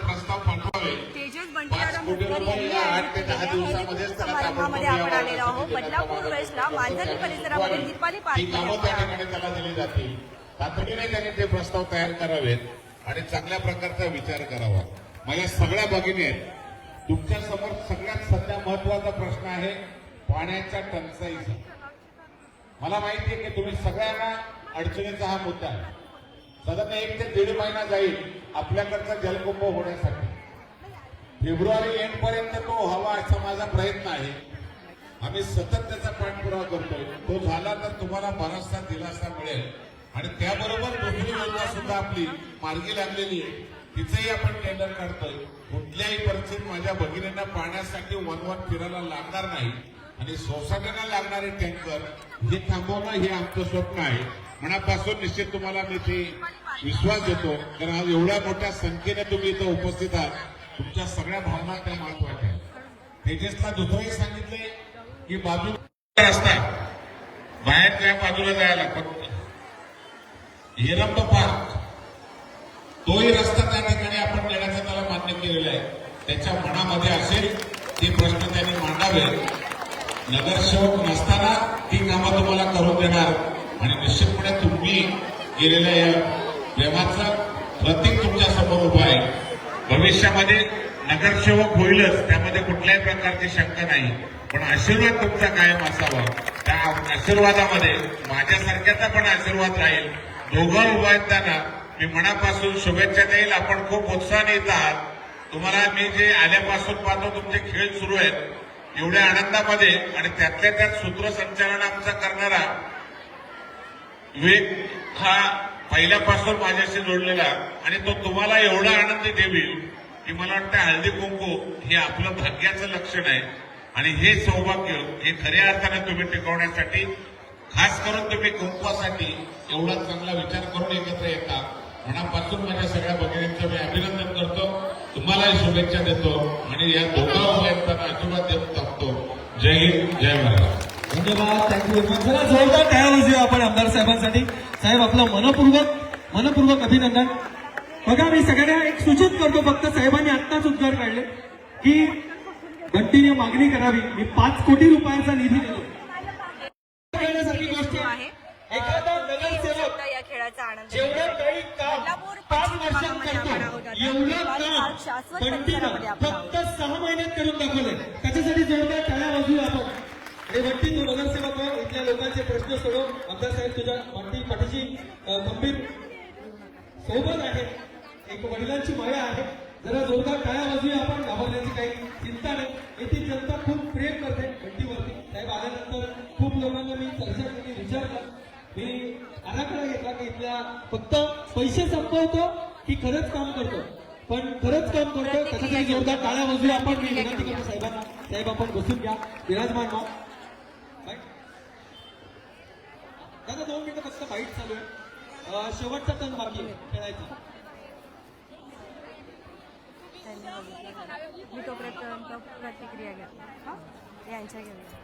प्रस्ताव पाठवावे. तेजस समारंभामध्ये आपण आलेलो आहोत. बदलापूर वेस्टला मांजरी परिसरामध्ये दीपाली पार्क त्याला दिली जातील. तातडीने त्यांनी ते प्रस्ताव तयार करावेत आणि चांगल्या प्रकारचा विचार करावा. माझ्या सगळ्या भगिनी आहेत. तुमच्यासमोर सगळ्यात सध्या महत्त्वाचा प्रश्न आहे पाण्याच्या टंचाईचा. मला माहिती आहे की तुम्ही सगळ्यांना अडचणीचा हा मुद्दा आहे. साधारण एक ते दीड महिना जाईल आपल्याकडचा जलकुंभ होण्यासाठी. फेब्रुवारी एंड पर्यंत तो व्हावा असा माझा प्रयत्न आहे. आम्ही सतत त्याचा पाठपुरावा करतोय. तो झाला तर तुम्हाला बराचसा दिलासा मिळेल. आणि त्याबरोबर दुसरी योजना सुद्धा आपली मार्गी लागलेली आहे. तिचंही आपण टेंडर काढतोय. कुठल्याही परिस्थितीत माझ्या भगिनींना पाण्यासाठी वनवन फिरायला लागणार नाही. आणि सोसायटीला लागणारे टँकर हे थांबवणं हे आमचं स्वप्न आहे. मनापासून निश्चित तुम्हाला मी ते विश्वास देतो. कारण आज एवढ्या मोठ्या संख्येने तुम्ही इथं उपस्थित आहात. तुमच्या सगळ्या भावना त्या महत्त्वाच्या आहेत. तेजसला दुसरंही सांगितलंय की बाजू रस्ता बाहेर त्या बाजूला जायला फक्त हिरंब पार्क. तोही रस्ता त्या ठिकाणी आपण देण्याचं त्याला मान्य केलेलं आहे. त्याच्या मनामध्ये असेल ते प्रश्न त्यांनी मांडावे नगरसेवक नसताना ती कामं तुम्हाला करून देणार. आणि निश्चितपणे तुम्ही केलेल्या या प्रेमाचं प्रतीक तुमच्यासमोर उभं आहे. भविष्यामध्ये नगरसेवक होईलच त्यामध्ये कुठल्याही प्रकारची शंका नाही. पण आशीर्वाद तुमचा कायम असावा. त्या आशीर्वादामध्ये माझ्यासारख्याचा पण आशीर्वाद राहील. दोघं उभा आहेत त्यांना. मी मनापासून शुभेच्छा देईल. आपण खूप उत्साहाने येत आहात. तुम्हाला मी जे आल्यापासून पाहतो तुमचे खेळ सुरू आहेत. एवढ्या आनंदामध्ये आणि त्यातल्या त्यात सूत्रसंचालन आमचा करणारा विवेक हा पहिल्यापासून माझ्याशी जोडलेला आणि तो तुम्हाला एवढा आनंद देईल की मला वाटतं हळदी कुंकू हे आपलं भाग्याचं लक्षण आहे. आणि हे सौभाग्य हे खऱ्या अर्थाने तुम्ही टिकवण्यासाठी खास करून तुम्ही कुंकवासाठी एवढा चांगला विचार करून एकत्र येता. मनापासून माझ्या सगळ्या भगिनींचं मी अभिनंदन करतो. तुम्हालाही शुभेच्छा देतो आणि या दोघा उमेदवारांना आशीर्वाद देऊन टाकतो. जय हिंद जय महाराज धन्यवाद. थँक्यू चला जोरदार टाळ्या वाजूया आपण आमदार साहेबांसाठी. साहेब आपलं मनपूर्वक मनपूर्वक अभिनंदन. बघा मी सगळ्यांना एक सूचित करतो फक्त साहेबांनी आत्ताच उद्गार काढले की बंटीने मागणी करावी. मी पाच कोटी रुपयाचा निधी देतो. करण्यासारखी गोष्ट आहे. आहे. एखादा नगरसेवक या खेळाचा आनंद जेवढं काही काम पाच वर्षात करतो. एवढं काम. फक्त सहा महिन्यात करून दाखवलंय. त्याच्यासाठी जोरदार टाळ्या वाजूया आपण. आणि बंटी तू नगरसेवक हो इथल्या लोकांचे प्रश्न सोडव आमदार साहेब तुझ्या बंटी पाठीशी खंबीर सोबत आहे. एक वडिलांची माया आहे. जरा जोरदार टाळ्या वाजूया आपण. घाबरण्याची काही चिंता नाही. येथील जनता खूप प्रेम करते बंटीवरती साहेब आल्यानंतर खूप लोकांना मी चर्चा केली विचारलं. मी आराखडा घेतला की इथल्या फक्त पैसे संपवतो की खरंच काम करतो. पण खरंच काम करतो त्याच्यासाठी जोरदार टाळ्या वाजूया आपण. मी विनंती करतो साहेबांना. साहेब आपण बसून घ्या. विराजमान व्हा बाईट. दादा दोन मिनिटं फक्त बाईट चालू आहे. शेवटचा टन बाकी खेळायचा. मी तोपर्यंत प्रतिक्रिया घेतली हा? यांच्या घेऊया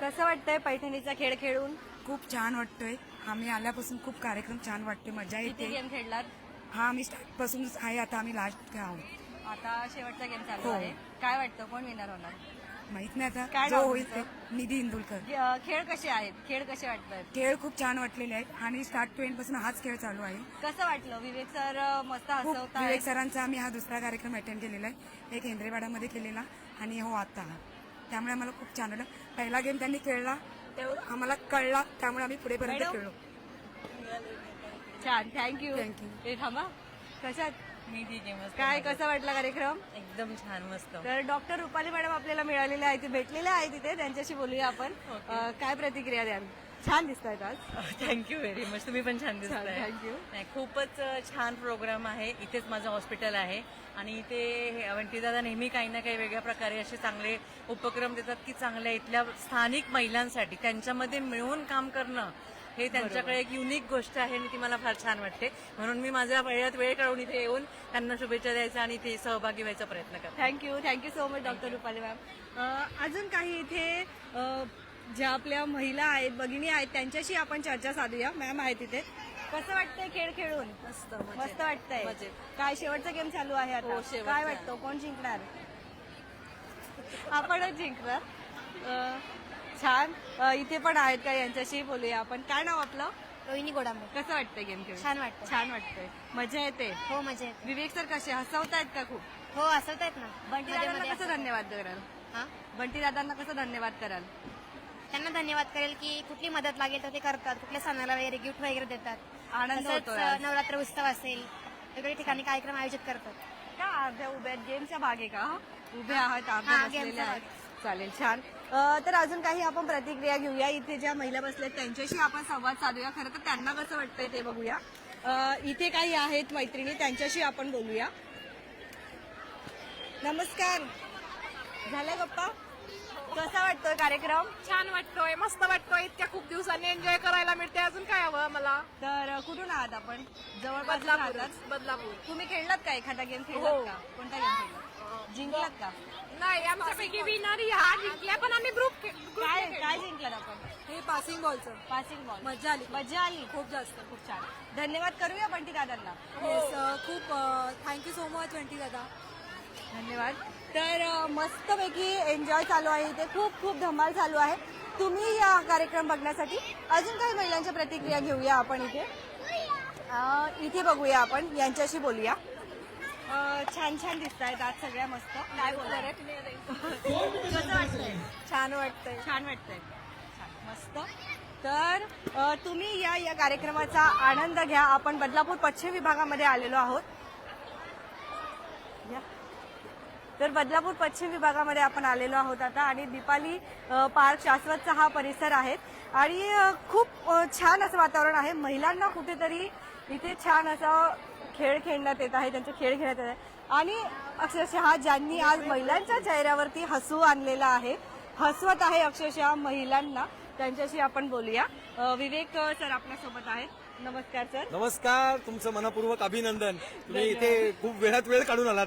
कसं वाटतंय पैठणीचा खेळ खेळून? खूप छान वाटतोय. आम्ही आल्यापासून खूप कार्यक्रम छान वाटते मजा किती येते. गेम खेळलात? हा आम्ही स्टार्ट पासूनच आहे आता आम्ही लास्ट आहोत. आता शेवटचा गेम चालू हो. आहे. काय वाटतं? कोण विनर होणार? माहीत नाही काय आता जो नाव होईल ते. तुमचं? निधी इंदुलकर. अं, खेळ कसे आहेत? खेळ कसे वाटतात? खेळ खूप छान वाटलेले आहेत. आणि स्टार्ट टू एंडपासून हाच खेळ चालू आहे. कसं वाटलं? विवेक सर अं, मस्त खूप विवेक सरांचा आम्ही हा दुसरा कार्यक्रम अटेंड केलेला आहे. एक हेंद्रेवाड्यामध्ये केलेला. आणि हो आता. हा त्यामुळे आम्हाला खूप छान वाटलं. पहिला गेम त्यांनी खेळला. आम्हाला कळला. त्यामुळे आम्ही पुढेपर्यंत मॅडम? खेळलो. छान. Thank you Thank you. ते थांबा. कशात? मी ठीक आहे मस्त काय कसा वाटला कार्यक्रम? एकदम छान मस्त. तर डॉक्टर रुपाली मॅडम आपल्याला मिळालेले आहे ते भेटलेले आहे तिथे त्यांच्याशी बोलूया आपण. अं, काय प्रतिक्रिया द्याल? छान दिसत आहेत आज थँक्यू व्हेरी मच तुम्ही पण छान दिसताय. Thank you. नाही खूपच अ, छान प्रोग्राम आहे. इथेच माझं हॉस्पिटल आहे. आणि इथे वंटी दादा नेहमी काही ना काही वेगळ्या प्रकारे असे चांगले उपक्रम देतात की चांगल्या इथल्या स्थानिक महिलांसाठी त्यांच्यामध्ये मिळून काम करणं हे त्यांच्याकडे एक युनिक गोष्ट आहे आणि ती मला फार छान वाटते. म्हणून मी माझ्या वेळात वेळ काढून इथे येऊन त्यांना शुभेच्छा द्यायचा आणि ते सहभागी व्हायचा प्रयत्न करते. Thank you thank you so much doctor Rupali ma'am अजून काही इथे ज्या आपल्या महिला आहेत भगिनी आहेत त्यांच्याशी आपण चर्चा साधूया. मॅम आहेत तिथे कसं वाटतंय खेळ खेळून? मस्त मस्त वाटतंय. काय शेवटचा गेम चालू आहे आता? हो. काय वाटतं? कोण जिंकणार? आपणच जिंकणार. छान. अं, इथे पण आहेत का यांच्याशी बोलूया आपण. काय नाव आपलं? रोहिणी गोडांबे कसं वाटतंय गेम खेळून? छान वाटतं छान वाटतंय. मजा येते? हो मजा येते. विवेक सर कसे? हसवतायत का खूप? हो असत आहेत ना. बंटी मध्ये- दादांना मध्ये कसं. धन्यवाद कराल हा? बंटी दादांना कसं धन्यवाद कराल? त्यांना धन्यवाद करेल की कुठली मदत लागेल तर ते करतात. कुठल्या सणाला वगैरे गिफ्ट वगैरे देतात. आनंद तसंच आज. नवरात्र उत्सव असेल. वेगवेगळ्या ठिकाणी कार्यक्रम आयोजित करतात. का अर्ध्या उभ्या गेमचा भाग आहे का? हा? उभे आहात अर्ध्या हा, बसलेले गेमचा आहेत. चालेल छान. तर अजून काही आपण प्रतिक्रिया घेऊया. इथे ज्या महिला बसल्यात त्यांच्याशी आपण संवाद साधूया. खरं तर त्यांना कसं वाटतंय ते बघूया. इथे काही आहेत मैत्रिणी त्यांच्याशी आपण बोलूया. नमस्कार. झाल्या गप्पा? कसा वाटतोय कार्यक्रम? छान वाटतोय मस्त वाटतोय. इतक्या खूप दिवसांनी एन्जॉय करायला मिळते अजून काय हवं मला? तर कुठून आहात आपण? जवळपास बदलापूर तुम्ही खेळलात का? एखादा गेम खेळलात हो. का? कोणता गेम खेळलात? जिंकलात का? नाही आमच्यापैकी विनर ह्या जिंकल्या पण आम्ही ग्रुप काय काय जिंकलात आपण? हे पासिंग बॉलचं पासिंग बॉल मजा आली. मजा आली. खूप जास्त. खूप छान. धन्यवाद करूया बंटी दादांना. खूप थँक्यू सो मच वंटी दादा. धन्यवाद. तर अ, मस्तपैकी एन्जॉय चालू आहे इथे. खूप खूप धमाल चालू आहे. तुम्ही या कार्यक्रम बघण्यासाठी अजून काही महिलांच्या प्रतिक्रिया घेऊया आपण इथे. अ, इथे बघूया आपण. यांच्याशी बोलूया. छान छान दिसत आहेत आज सगळ्या मस्त. काय बोलणार कसं वाटतंय. छान वाटतंय. छान वाटतंय मस्त. तर तुम्ही या या कार्यक्रमाचा आनंद घ्या. आपण बदलापूर पश्चिम विभागामध्ये आलेलो आहोत. तर बदलापूर पश्चिम विभागामध्ये आपण आलेलो आहोत आता. आणि दीपाली पार्क शाश्वतचा हा परिसर आहे. आणि खूप छान असं वातावरण आहे. महिलांना कुठेतरी इथे छान असं खेळ खेळण्यात येत आहे त्यांचे खेळ खेळण्यात येत आहे. आणि अक्षरशः ज्यांनी आज महिलांच्या चेहऱ्यावरती हसू आणलेला आहे हसवत आहे अक्षरशः महिलांना त्यांच्याशी आपण बोलूया. विवेक सर आपल्यासोबत आहेत. नमस्कार सर. नमस्कार तुमचं मनपूर्वक अभिनंदन. तुम्ही इथे खूप वेळात वेळ काढून आलात.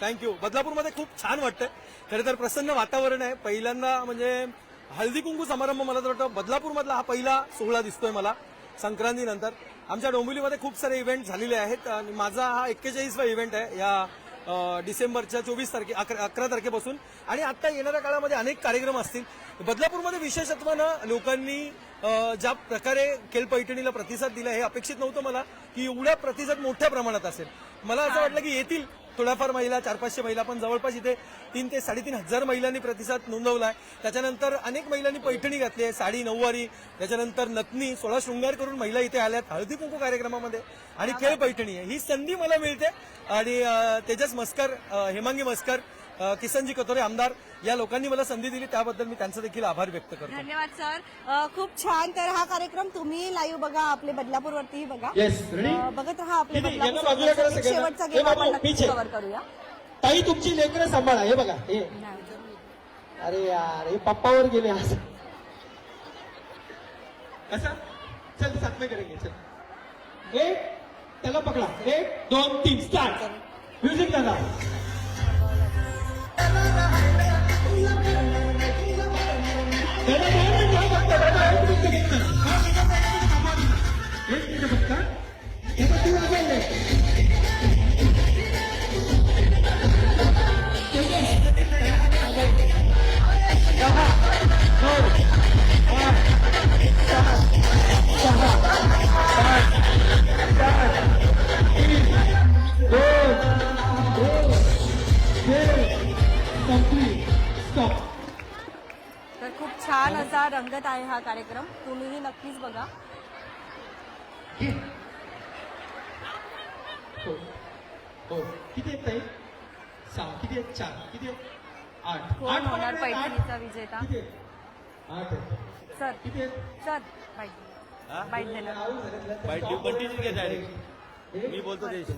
थँक्यू बदलापूरमध्ये खूप छान वाटतंय खरं तर प्रसन्न वातावरण आहे. पहिल्यांदा म्हणजे हळदी कुंकू समारंभ मला तर वाटतं बदलापूरमधला हा पहिला सोहळा दिसतोय मला संक्रांतीनंतर. आमच्या डोंबिवलीमध्ये खूप सारे इव्हेंट झालेले आहेत. आणि माझा हा एक्केचाळीसवा इव्हेंट आहे या डिसेंबरच्या चोवीस तारखे अकरा अकरा तारखेपासून. आणि आता येणाऱ्या काळामध्ये अनेक कार्यक्रम असतील. बदलापूरमध्ये विशेषत्वानं लोकांनी ज्या प्रकारे खेळपैठणीला प्रतिसाद दिला हे अपेक्षित नव्हतं मला की एवढा प्रतिसाद मोठ्या प्रमाणात असेल. मला असं वाटलं की येतील. थोड्याफार महिला चार पाचशे महिला पण जवळपास इथे तीन ते साडेतीन हजार महिलांनी प्रतिसाद नोंदवला आहे त्याच्यानंतर अनेक महिलांनी पैठणी घातली आहे साडी नऊवारी. त्याच्यानंतर नथनी सोळा शृंगार करून महिला इथे आल्यात हळदी कुंकू कार्यक्रमामध्ये. आणि खेळ पैठणी आहे. ही संधी मला मिळते. आणि तेजस मस्कर हेमांगी मस्कर किसनजी कतोरे आमदार या लोकांनी मला संधी दिली त्याबद्दल मी त्यांचा देखील आभार व्यक्त करतो. धन्यवाद सर. खूप छान. तर हा कार्यक्रम तुम्ही लाईव्ह बघा आपले बदलापूरवरतीही बघा. येस रेडी अ, बघत राहा आपले किती? बदलापूर. यांना बाजूला करा एक सगळ्यांना. शेवटचा हे गेम बाबू, आपण नक्कीच पीछे. कव्हर करूया. ताई तुमची लेकरं सांभाळा. हे बघा हे. अरे यार हे पप्पावर गेले आज. कसा? चल साथ में करेंगे चल. एक त्याला पकडा. एक दोन तीन स्टार्ट म्युझिक दादा, Ele é muito bom, ele é muito bom, ele é muito bom. छान असा रंगत आहे हा कार्यक्रम. तुम्हीही नक्कीच बघा. हो. हो. किती आहेत ताई? सहा. किती आहेत? चार. किती आहेत? आठ. कोण आठ होणार आठ. पैठणीचा विजेता. किती आहेत? आठ आहेत. सर. किती आहेत? सर. Byte byte direct. मी बोलतो देश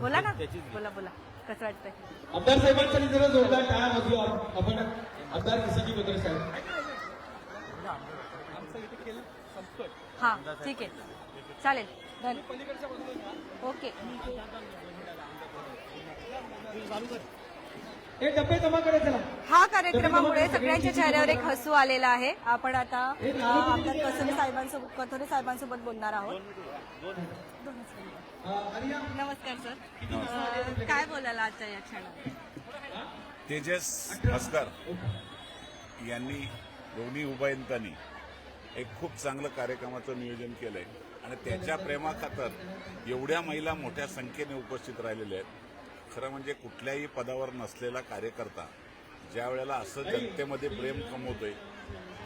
बोला. ना. बोला बोला. कसं वाटतंय? आमदार साहेबांसाठी जरा जोरदार टाळ्या वाजवू आपण आमदार किसनजी बद्दल साहेब. हा ठीक आहे. चालेल धन ओके. हे हा कार्यक्रमामुळे सगळ्यांच्या चेहऱ्यावर एक हसू आलेला आहे. आपण आता आमदार कसोरे साहेबांसोबत कथोरे साहेबांसोबत बोलणार आहोत. नमस्कार सर. काय बोलायला आजच्या या क्षणात? तेजस भास्कर. यांनी दोन्ही उभयंतांनी एक खूप चांगलं कार्यक्रमाचं नियोजन केलंय. आणि त्याच्या प्रेमाखातर एवढ्या महिला मोठ्या संख्येने उपस्थित राहिलेल्या आहेत. खरं म्हणजे कुठल्याही पदावर नसलेला कार्यकर्ता ज्या वेळेला असं जनतेमध्ये प्रेम कमवतोय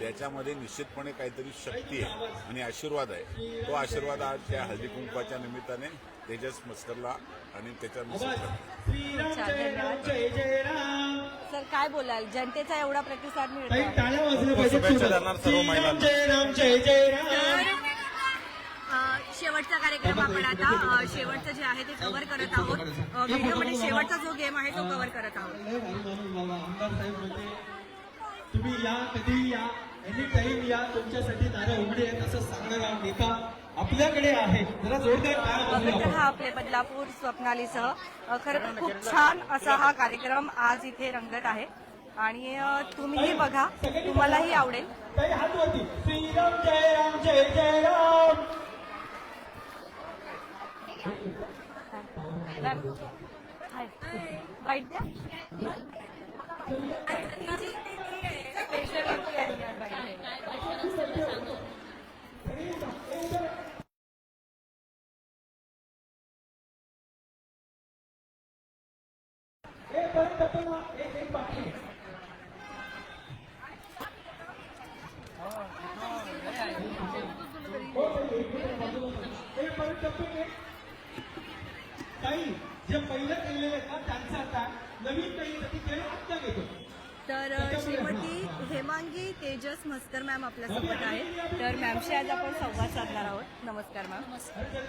त्याच्यामध्ये निश्चितपणे काहीतरी शक्ती आहे आणि आशीर्वाद आहे. तो आशीर्वाद आज या हळदी कुंकवाच्या निमित्ताने तेजस मस्करला आणि त्याच्या सर काय बोलाल? जनतेचा एवढा प्रतिसाद मिळतो शेवटचा कार्यक्रम आपण आता शेवटचं जे आहे ते कव्हर करत आहोत. व्हिडिओमध्ये शेवटचा जो गेम आहे तो कव्हर करत आहोत. तुम्ही या कधी या. एनी टाइम या तुमच्यासाठी दारं उघडी आहेत असं सांगणारा नेता आपल्याकडे आहे जरा जोरदार. हा आपले बदलापूर स्वप्नालीसह खरं खूप छान असा हा कार्यक्रम आज इथे रंगत आहे आणि तुम्हीही बघा तुम्हालाही आवडेल श्रीराम जय राम जय जय राम द्या. やりたい。आपल्यासोबत आहे. तर मॅमशी आज आपण संवाद साधणार आहोत. नमस्कार मॅम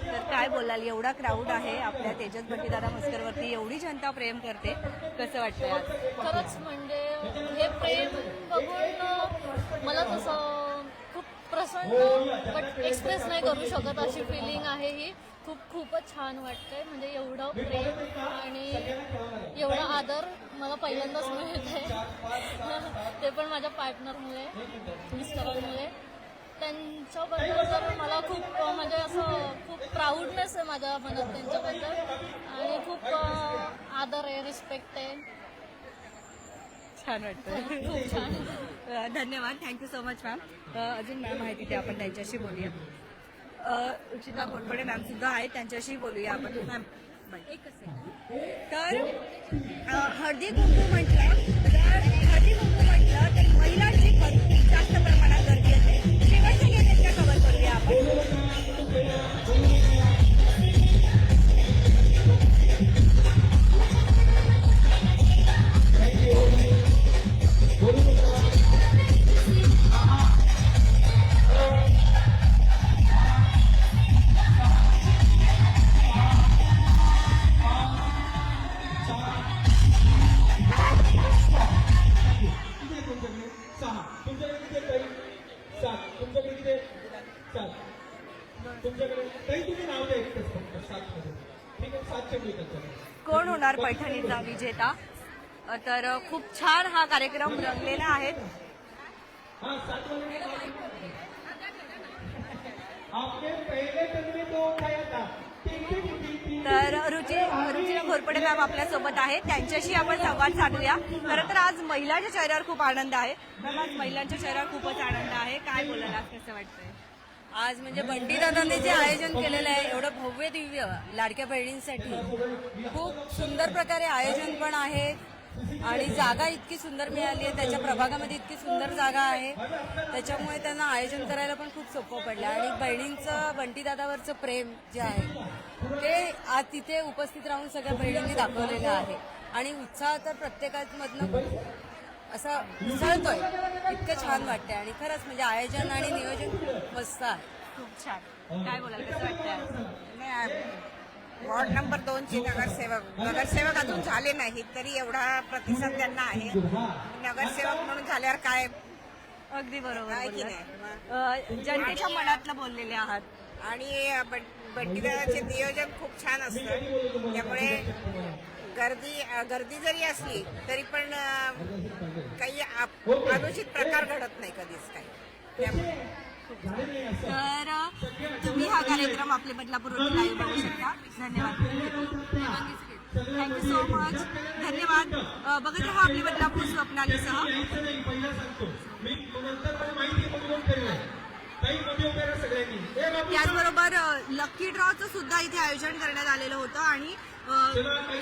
तर काय बोलाल? एवढा क्राऊड आहे आपल्या तेजस भट्टीदादा मस्करवरती. एवढी जनता प्रेम करते. कसं वाटतं आज? खरंच म्हणजे हे प्रेम बघून मला तसं खूप प्रसन्न बट एक्सप्रेस नाही करू शकत अशी फिलिंग आहे ही. खूप खूपच छान वाटतंय. म्हणजे एवढं प्रेम आणि एवढा आदर मला पहिल्यांदाच मिळत आहे ते पण माझ्या पार्टनरमुळे मिस्टरांमुळे. त्यांच्याबद्दल तर मला खूप म्हणजे असं खूप प्राऊडनेस आहे माझ्या मनात त्यांच्याबद्दल. आणि खूप आदर आहे रिस्पेक्ट आहे. छान वाटतं खूप छान. धन्यवाद. Thank you so much ma'am अजून मॅम आहे तिथे आपण त्यांच्याशी बोलूया. रुचिता घोरपडे मॅम सुद्धा आहेत. त्यांच्याशी बोलूया आपण. मॅम. तर हळदी कुंकू म्हटलं तर हळदी कुंकू म्हटलं तर महिलांची भरपूर जास्त प्रमाणात गर्दी असते. शेवटच्या का कव्हर करूया आपण. तुमच्याकडे सहा. तुमच्याकडे किती ताई? सात. तुमच्याकडे किती सात. तुमच्याकडे ताई तुम्ही नाव द्या एकच फक्त सात मध्ये ठीक आहे सातशे मिळतात त्याला. कोण होणार पैठणीचा विजेता? तर खूप छान हा कार्यक्रम रंगलेला आहे. हाँ आपने पहले उठाया था तीन तर रुची रुचिरा घोरपडे मॅम आपल्यासोबत आहेत. आहे त्यांच्याशी आपण संवाद साधूया. खरं तर आज महिलांच्या चेहऱ्यावर खूप आनंद आहे. आज महिलांच्या चेहऱ्यावर खूपच आनंद आहे. काय बोलायला आज? कसं वाटतंय? आज म्हणजे बंटी दादांनी जे आयोजन केलेलं आहे एवढं भव्य दिव्य लाडक्या बहिणींसाठी खूप सुंदर प्रकारे आयोजन पण आहे. आणि जागा इतकी सुंदर मिळाली आहे त्याच्या प्रभागामध्ये इतकी सुंदर जागा आहे. त्याच्यामुळे त्यांना आयोजन करायला पण खूप सोपं पडलं. आणि बहिणींचं बंटी दादावरचं प्रेम जे आहे ते आज तिथे उपस्थित राहून सगळ्या बहिणींनी दाखवलेलं आहे. आणि उत्साह तर प्रत्येकामधनं असा उसळतोय इतकं छान वाटतंय. आणि खरंच म्हणजे आयोजन आणि नियोजन खूप मस्त आहे. खूप छान. काय बोलाल कसं वाटतंय? वॉर्ड नंबर दोनचे नगरसेवक नगरसेवक अजून झाले नाहीत तरी एवढा प्रतिसाद त्यांना आहे. नगरसेवक म्हणून झाल्यावर काय अगदी बरोबर आहे की बोललात. अ, जनतेच्या मनातलं बोललेले आहात. आणि बंटीदादाचे नियोजन खूप छान असतं. त्यामुळे गर्दी अ, गर्दी जरी असली तरी पण अ, काही आप- अनुचित प्रकार घडत नाही कधीच काही. त्यामुळे तर तुम्ही हा कार्यक्रम आपले बदलापूरवरती लाईव्ह बघू शकता. धन्यवाद. थँक्यू सो मच धन्यवाद. बघत राहा आपली बदलापूर स्वप्नालीसह त्याचबरोबर लकी ड्रॉचं सुद्धा इथे आयोजन करण्यात आलेलं होतं आणि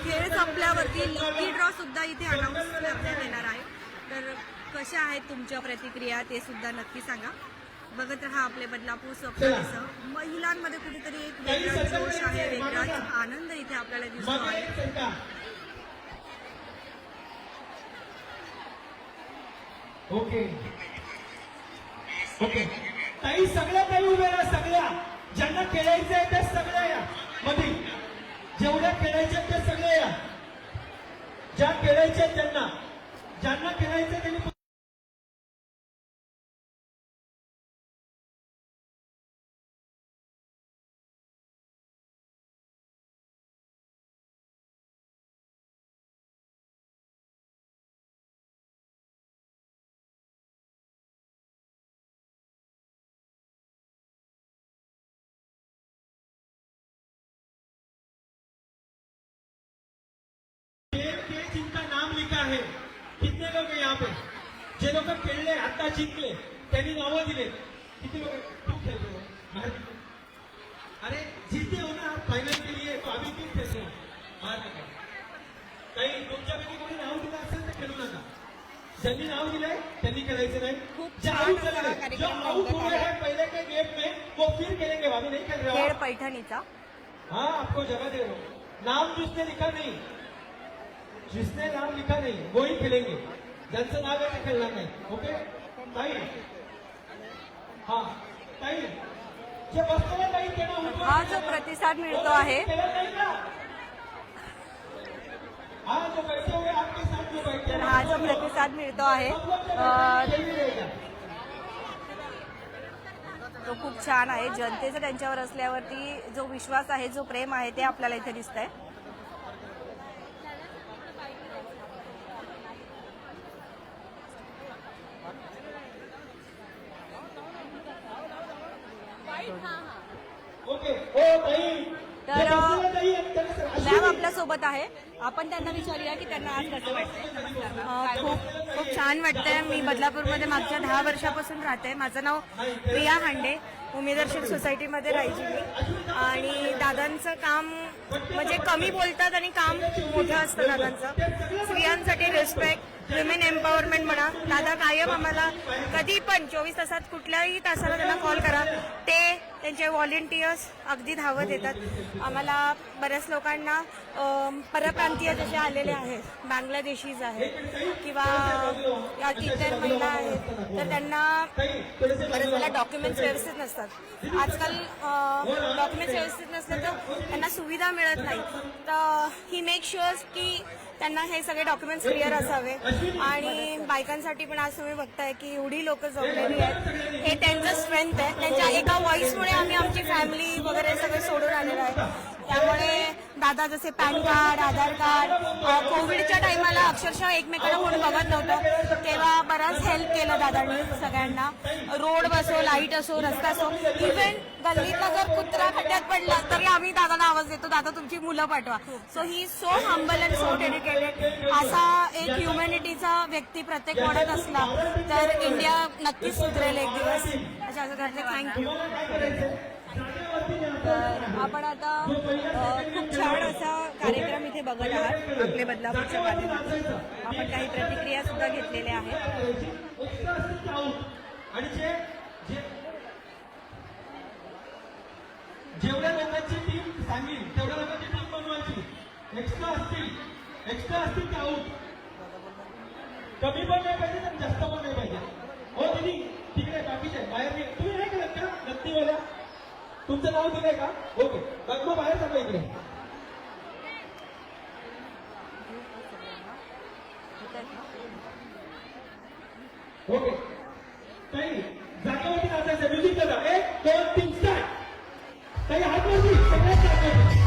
खेळ संपल्यावरती लकी ड्रॉ सुद्धा इथे अनाऊन्स करण्यात येणार आहे. तर कशा आहेत तुमच्या प्रतिक्रिया ते सुद्धा नक्की सांगा. बघत राहा आपले बदलापूर स्वप्नालीसह महिलांमध्ये कुठेतरी एक वेगळा जोश आहे. वेगळाच आनंद इथे आपल्याला दिसतो आहे. ओके. ओके. ताई सगळ्या ताई उभ्या राहा सगळ्या. ज्यांना खेळायचं आहे त्या सगळ्या या. मध्ये. जेवढ्या खेळायच्या त्या सगळ्या या. ज्या खेळायच्या त्यांना. ज्यांना खेळायचं त्यांनी जे लोक खेळले आता जिंकले त्यांनी नावं दिले. किती लोक? तू खेळतो. अरे जीते हो ना फायनल के लिए तो अभी क्यों खेलते हो बाहेर नका काही तुमच्यापैकी कोणी नाव दिलं असेल तर खेळू नका. ज्यांनी नाव दिलंय त्यांनी खेळायचं नाही. जे रंगत हुए. हैं पहले के गेम में वो फिर खेलेंगे अभी नहीं खेल रहे हो? पैठणीचा. हाँ आपको जगह दे रहा हूँ. नाम जिसने लिखा नहीं जिसने नाम लिखा नहीं वो ही खेलेंगे ज्यांचं नाव आहे ते खेळणार नाही. ओके? ताई. हा. ताई. जे बसलेले ताई त्यांना उठवा. हा जो प्रतिसाद मिळतो आहे? हा जो तर हैं, प्रतिसाद मिळतो आहे. तो खूप छान आहे. जनतेचा त्यांच्यावर असल्यावरती जो विश्वास आहे जो प्रेम आहे ते आपल्याला इथे दिसत आहे ओके ओ ताई तर, जे बसलेले ताई आहेत, त्यांना सर- मॅम आपल्या सोबत आहे. आपण त्यांना विचारूया की त्यांना आज कसं वाटतंय. खूप खूप छान वाटतंय. मी बदलापूरमध्ये मागच्या दहा वर्षापासून राहते. माझं नाव प्रिया हांडे. उमेदर्शक सोसायटीमध्ये राहायची मी. आणि दादांचं काम म्हणजे कमी बोलतात आणि काम मोठं असतं दादांचं. स्त्रियांसाठी रिस्पेक्ट विमेन एम्पॉवरमेंट म्हणा. दादा कायम आम्हाला कधी पण चोवीस तासात कुठल्याही तासाला त्यांना कॉल करा. ते त्यांचे व्हॉलेंटियर्स अगदी धावत येतात. आम्हाला बऱ्याच लोकांना परप्रांतीय जसे आलेले आहेत बांगलादेशीज आहेत किंवा इतर महिला आहेत तर त्यांना बरेच वेळेला डॉक्युमेंट्स व्यवस्थित नसतात. आजकाल डॉक्युमेंट्स व्यवस्थित नसले तर त्यांना सुविधा मिळत नाही. तर ही मेक शुअर्स की त्यांना हे सगळे डॉक्युमेंट्स क्लिअर असावे. आणि बायकांसाठी पण आज तुम्ही बघताय की एवढी लोक जमलेली आहेत. हे त्यांचं स्ट्रेंथ आहे. त्यांच्या एका व्हॉइसमुळे आम्ही आमची फॅमिली वगैरे सगळं सोडून आलेलो आहे. त्यामुळे दादा जसे पॅन कार्ड आधार कार्ड कोविडच्या टायमाला अक्षरशः एकमेकांना कोण बघत नव्हतं. तेव्हा बराच हेल्प केलं दादांनी सगळ्यांना. रोड असो लाइट असो रस्ता असो. इव्हन गल्लीतला जर कुत्रा खड्ड्यात पडला तरी आम्ही दादाला आवाज देतो दादा तुमची मुलं पाठवा. So he so humble and so dedicated असा एक ह्युमॅनिटीचा व्यक्ती प्रत्येक वाड्यात असला तर इंडिया नक्कीच सुधरेल एक दिवस. अशा असं थँक्यू तर आपण आता खूप छान असा कार्यक्रम इथे बघत आहात. आपले बदलापूरच्या माध्यमातून आपण काही प्रतिक्रिया सुद्धा घेतलेल्या आहेत. जेवढ्या लोकांची टीम सांगेल तेवढ्या लोकांची टीम बनवायची. एक्स्ट्रा असतील एक्स्ट्रा असतील ते आऊट कमी पण नाही पाहिजे आणि जास्त पण नाही पाहिजे. हो दिदी तिकडे बाकीचे बाहेर तुम्ही नाही करत का नक्कीवाल्या तुमचं नाव दिलंय का? ओके. मग मग बाहेर सांगा इकडे. ओके. काही जागेवरती नाचायचं. म्युझिक करा एक दोन तीन स्टार्ट. काही हात वरती. सगळ्यात जागेवरती.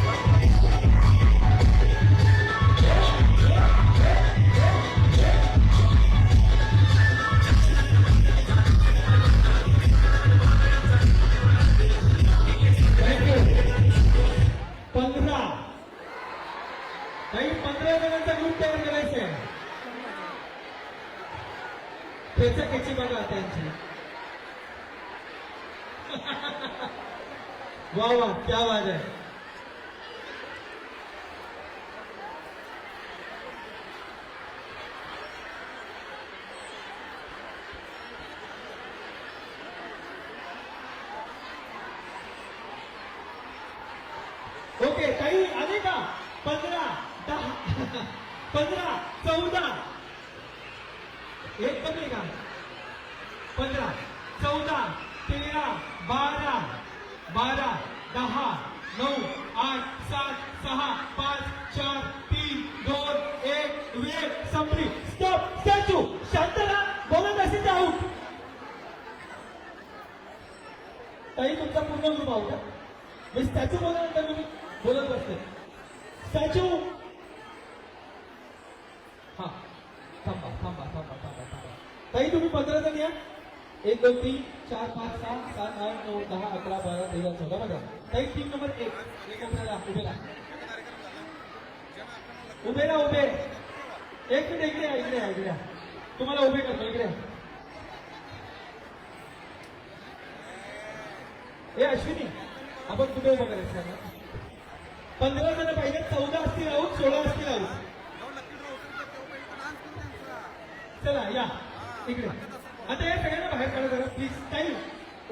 जणांचा ग्रुप तयार करायचा आहे. खेचा खेची बघा त्यांची वा वा क्या वाज आहे. ओके काही आले का? पंधरा पंधरा चौदा. एक कमी का? पंधरा चौदा तेरा बारा बारा दहा नऊ आठ सात सहा पाच चार तीन दोन एक वेळ संपली. स्टॉप स्टॅच्यू शांतला बोलत असेल आऊट ताई तुमचा पूर्ण ग्रुप आऊट मी स्टॅच्यू बोलल्यानंतर तुम्ही? बोलत असते स्टॅच्यू हा थांबा थांबा थांबा थांबा थांबा ताई तुम्ही पंधरा जण या. एक दोन तीन चार पाच सहा सात आठ नऊ दहा अकरा बारा तेरा चौदा पंधरा ताई टीम नंबर एक. एक उभे राहा उभे राहा उभे. एक मिनिट इकडे या, इकडे या, इकडे तुम्हाला उभे करतो इकडे हे अश्विनी आपण कुठे उभं करायचं पंधरा जण पाहिजे चौदा असतील आहोत सोळा असतील आहोत. चला या. इकडे. आता या सगळ्यांना बाहेर काढा जरा प्लीज ताई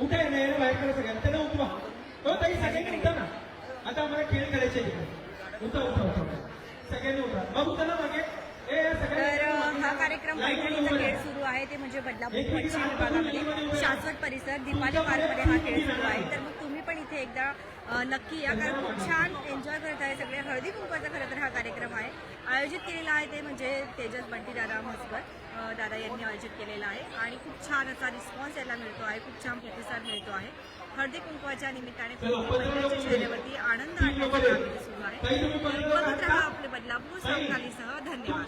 उठा या यायला बाहेर काढा सगळ्यांना. त्यांना उठवा हो ताई सगळ्यांनी उठा ना. आता आम्हाला खेळ खेळायचे उठा उठा उठा सगळ्यांनी उठा मागे. ए या तर हा कार्यक्रम पैठणीचा खेळ. सुरू आहे. ते म्हणजे बदलापूर पश्चिम विभागामध्ये. शाश्वत परिसर दीपाली पार्कमध्ये हा खेळ सुरू आहे. तर मग तुम्ही पण इथे एकदा नक्की या. कारण खूप छान एन्जॉय करत आहे सगळे. हळदी कुंकवाचा खरं तर हा कार्यक्रम आहे. आयोजित केलेला आहे ते म्हणजे तेजस बंटी दादा म्हसकर. दादा यांनी आयोजित केलेला आहे. आणि खूप छान असा रिस्पॉन्स याला मिळतो आहे. खूप छान प्रतिसाद मिळतो आहे. हळदी कुंकवाच्या निमित्ताने महिलांच्या चेहऱ्यावरती आनंद आणण्याचं काम इथे सुरू आहे. बघत राहा? आपले बदलापूर समकालीसह धन्यवाद.